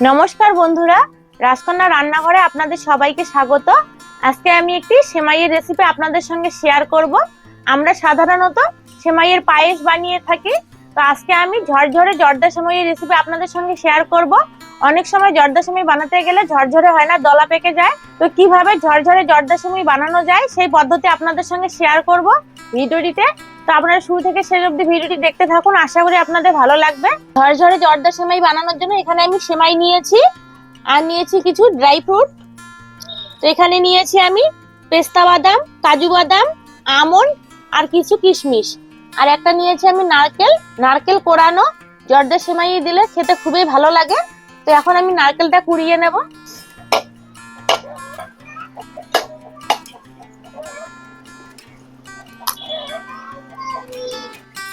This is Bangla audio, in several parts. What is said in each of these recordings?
নমস্কার বন্ধুরা, রাজকন্যা রান্নাঘরে আপনাদের সবাইকে স্বাগত। আজকে আমি একটি সেমাইয়ের রেসিপি আপনাদের সঙ্গে শেয়ার করব। আমরা সাধারণত সেমাইয়ের পায়েস বানিয়ে থাকি। তো আজকে আমি ঝরঝরে জর্দা সেমাইয়ের রেসিপি আপনাদের সঙ্গে শেয়ার করব। অনেক সময় জর্দা সেমাই বানাতে গেলে ঝরঝরে হয় না, দলা পেকে যায়। তো কীভাবে ঝরঝরে জর্দা সেমাই বানানো যায় সেই পদ্ধতি আপনাদের সঙ্গে শেয়ার করব। ভিডিওটিতে তো আপনারা শুরু থেকে শেষ অবধি ভিডিওটি দেখতে থাকুন। আশা করি আপনাদের ভালো লাগবে। ঝরঝরে জর্দা সেমাই বানানোর জন্য এখানে আমি সেমাই নিয়েছি আর নিয়েছি কিছু ড্রাই ফ্রুট তো এখানে নিয়েছি আমি পেস্তা বাদাম, কাজু বাদাম আমন্ড আর কিছু কিশমিশ। আর একটা নিয়েছি আমি নারকেল। নারকেল কোরানো। জর্দা সেমাই দিলে খেতে খুবই ভালো লাগে। তো এখন আমি নারকেলটা কুড়িয়ে নেব।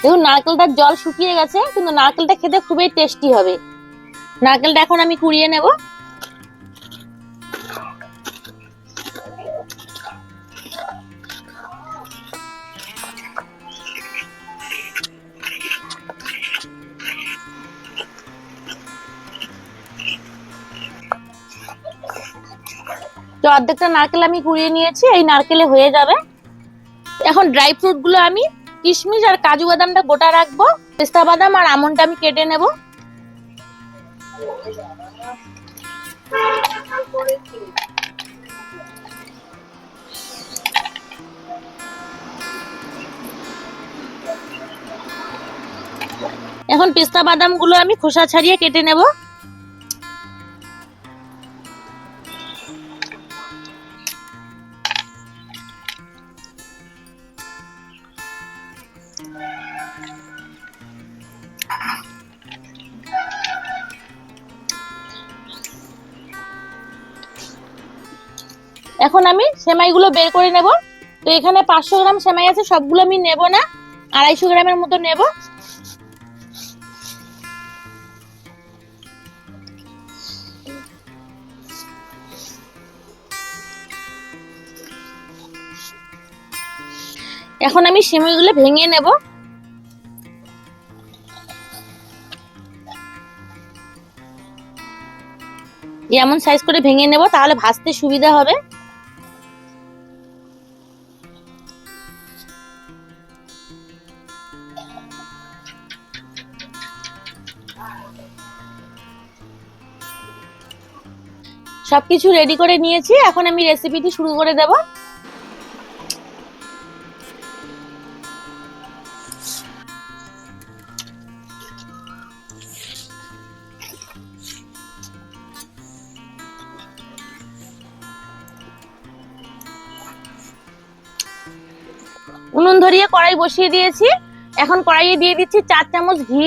দেখুন, নারকেলটার জল শুকিয়ে গেছে, কিন্তু নারকেলটা খেতে খুবই টেস্টি হবে। নারকেলটা এখন আমি কুড়িয়ে নেব। তো অর্ধেকটা নারকেল আমি কুড়িয়ে নিয়েছি, এই নারকেলে হয়ে যাবে। এখন ড্রাই ফ্রুটগুলো আমি কিশমিশ আর কাজু বাদামটা গোটা রাখব, পেস্তা বাদাম আর আমন্ডটা আমি কেটে নেব। এখন পেস্তা বাদামগুলো আমি খোসা ছাড়িয়ে কেটে নেব। এখন আমি সেমাইগুলো বের করে নেব। তো এখানে পাঁচশো গ্রাম সেমাই আছে, সবগুলো আমি নেব না। আড়াইশো গ্রামের মতো নেব। এখন আমি সেমাইগুলো ভেঙে নেব। এমন সাইজ করে ভেঙে নেব, তাহলে ভাজতে সুবিধা হবে। সবকিছু রেডি করে নিয়েছি, এখন আমি রেসিপিটি শুরু করে দেব। উনুন ধরিয়ে কড়াই বসিয়ে দিয়েছি। এখন কড়াইয়ে দিয়ে দিচ্ছি চার চামচ ঘি।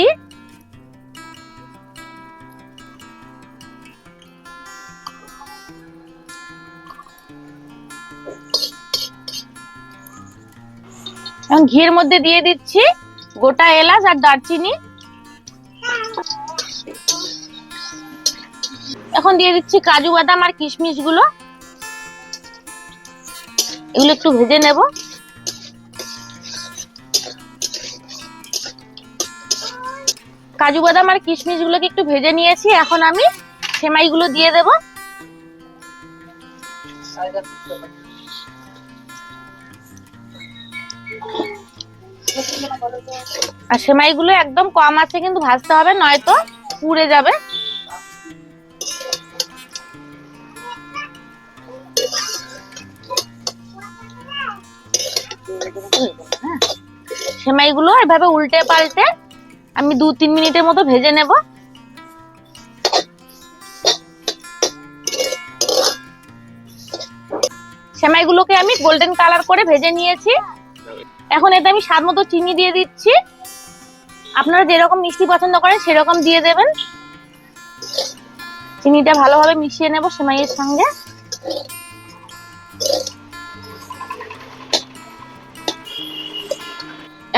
এখন ঘিয়ের মধ্যে দিয়ে দিচ্ছি গোটা এলাচ আর দারচিনি। এখন দিয়ে দিচ্ছি কাজু বাদাম আর কিশমিশগুলো এগুলো একটু ভেজে নেব। কাজু বাদাম আর কিশমিশ গুলোকে একটু ভেজে নিয়েছি, এখন আমি সেমাই গুলো দিয়ে দেব। আর সেমাই গুলো একদম কম আছে, কিন্তু ভাজতে হবে, নয়তো পুড়ে যাবে। সেমাই গুলো এভাবে উল্টে পাল্টে আমি দু তিন মিনিটের মতো ভেজে নেব। সেমাইগুলোকে আমি গোল্ডেন কালার করে ভেজে নিয়েছি। এখন এতে আমি স্বাদ মতো চিনি দিয়ে দিচ্ছি। আপনারা যেরকম মিষ্টি পছন্দ করেন, সেরকম দিয়ে দেবেন। চিনিটা ভালোভাবে মিশিয়ে নেব সেমাইয়ের সঙ্গে।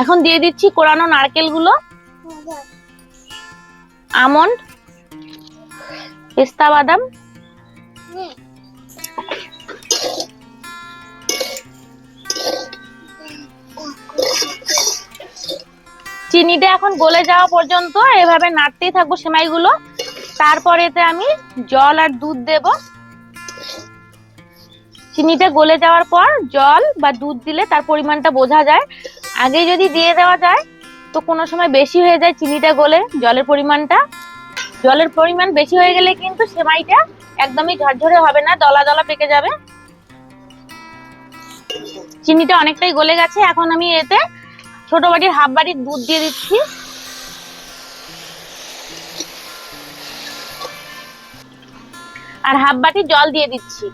এখন দিয়ে দিচ্ছি কোরানো নারকেলগুলো আমন্ড, পেস্তা বাদাম। চিনিটা এখন গলে যাওয়া পর্যন্ত এভাবে নাড়তেই থাকব সেমাইগুলো। তারপরে এতে আমি জল আর দুধ দেব। চিনিটা গলে যাওয়ার পর জল বা দুধ দিলে তার পরিমাণটা বোঝা যায়। আগে যদি দিয়ে দেওয়া যায়, তো কোনো সময় বেশি হয়ে যায় চিনিটা গলে জলের পরিমাণটা। জলের পরিমাণ বেশি হয়ে গেলে কিন্তু সেমাইটা একদমই ঝরঝরে হবে না, দলা দলা পেকে যাবে। চিনিটা অনেকটাই গলে গেছে। এখন আমি এতে ছোট বাটির হাফ বাটির দুধ দিয়ে দিচ্ছি। আর হাফ বাটি জল দিয়ে দিচ্ছি।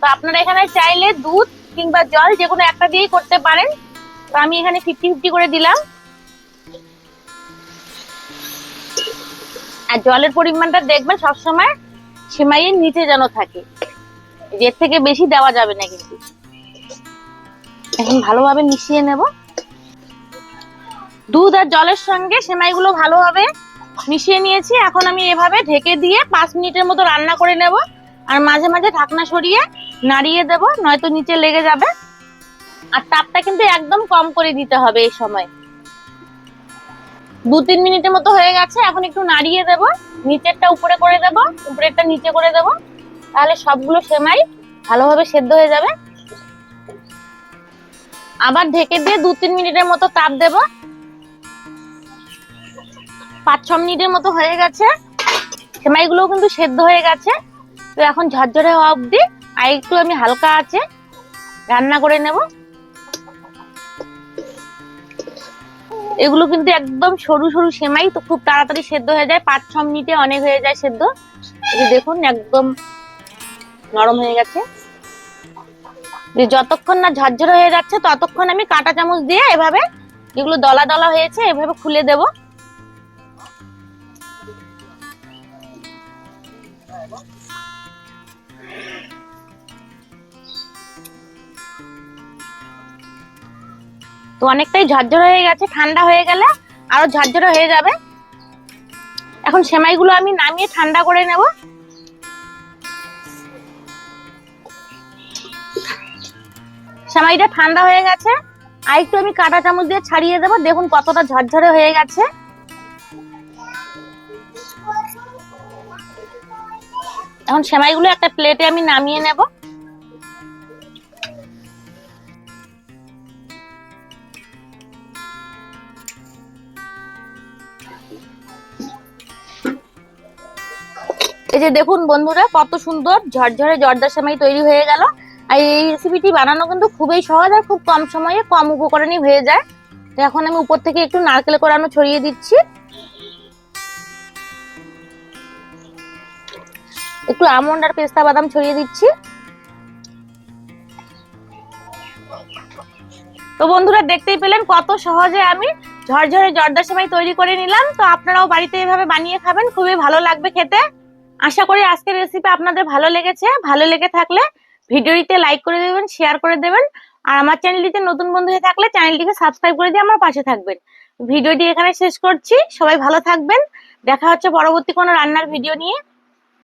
তো আপনারা এখানে চাইলে দুধ কিংবা জল যে কোনো একটা দিয়েই করতে পারেন। তো আমি এখানে ফিফটি ফিফটি করে দিলাম। আর জলের পরিমাণটা দেখবেন সবসময় সেমাইয়ের নিচে যেন থাকে। এর থেকে বেশি দেওয়া যাবে না কিন্তু। এখন ভালোভাবে মিশিয়ে নেব। দুধ আর জলের সঙ্গে সেমাইগুলো ভালোভাবে মিশিয়ে নিয়েছি। এখন আমি এভাবে ঢেকে দিয়ে পাঁচ মিনিটের মতো রান্না করে নেব। আর মাঝে মাঝে ঢাকনা সরিয়ে নাড়িয়ে দেব, নয়তো নিচে লেগে যাবে। আর তাপটা কিন্তু একদম কম করে দিতে হবে এই সময়। দু তিন মিনিটের মতো হয়ে গেছে, এখন একটু নাড়িয়ে দেব। নিচেরটা উপরে করে দেব, উপরেরটা নিচে করে দেব। তাহলে সবগুলো সেমাই ভালোভাবে সেদ্ধ হয়ে যাবে। আবার ঢেকে দিয়ে দু তিন মিনিটের মতো তাপ দেব। পাঁচ ছ মিনিটের মতো হয়ে গেছে। সেমাইগুলো কিন্তু সেদ্ধ হয়ে গেছে। তো এখন ঝরঝরে হওয়া অবধি আর একটু আমি হালকা আছে রান্না করে নেব। এগুলো কিন্তু একদম সরু সরু সেমাই, তো খুব তাড়াতাড়ি সেদ্ধ হয়ে যায়। পাঁচ ছ মিনিটে অনেক হয়ে যায় সেদ্ধ। দেখুন, একদম নরম হয়ে গেছে। যতক্ষণ না ঝরঝরে হয়ে যাচ্ছে, ততক্ষণ আমি কাঁটা চামচ দিয়ে এভাবে যেগুলো দলা দলা হয়েছে, এভাবে খুলে দেব। তো অনেকটাই ঝরঝর হয়ে গেছে, ঠান্ডা হয়ে গেলে আরও ঝরঝরে হয়ে যাবে। এখন সেমাইগুলো আমি নামিয়ে ঠান্ডা করে নেব। সেমাইটা ঠান্ডা হয়ে গেছে। আর একটু আমি কাঁটা চামচ দিয়ে ছাড়িয়ে দেবো। দেখুন কতটা ঝরঝরে হয়ে গেছে। এখন সেমাইগুলো একটা প্লেটে আমি নামিয়ে নেব। এই যে দেখুন বন্ধুরা, কত সুন্দর ঝরঝরে জর্দার সেমাই তৈরি হয়ে গেল। আর এই রেসিপিটি বানানো কিন্তু খুবই সহজ আর খুব কম সময়ে কম উপকরণই হয়ে যায়। তো এখন আমি উপর থেকে একটু নারকেল কোরানো ছড়িয়ে দিচ্ছি। একটু আমন্ড আর পেস্তা বাদাম ছড়িয়ে দিচ্ছি। তো বন্ধুরা, দেখতেই পেলেন কত সহজে আমি ঝরঝরে জর্দা সেমাই তৈরি করে নিলাম। তো আপনারাও বাড়িতে এভাবে বানিয়ে খাবেন, খুবই ভালো লাগবে খেতে। আশা করি আজকের রেসিপি আপনাদের ভালো লেগেছে। ভালো লেগে থাকলে ভিডিওটিতে লাইক করে দেবেন শেয়ার করে দেবেন। আর আমার চ্যানেলটিতে নতুন বন্ধু হয়ে থাকলে চ্যানেলটিকে সাবস্ক্রাইব করে দিয়ে আমার পাশে থাকবেন। ভিডিওটি এখানে শেষ করছি। সবাই ভালো থাকবেন। দেখা হচ্ছে পরবর্তী কোনো রান্নার ভিডিও নিয়ে।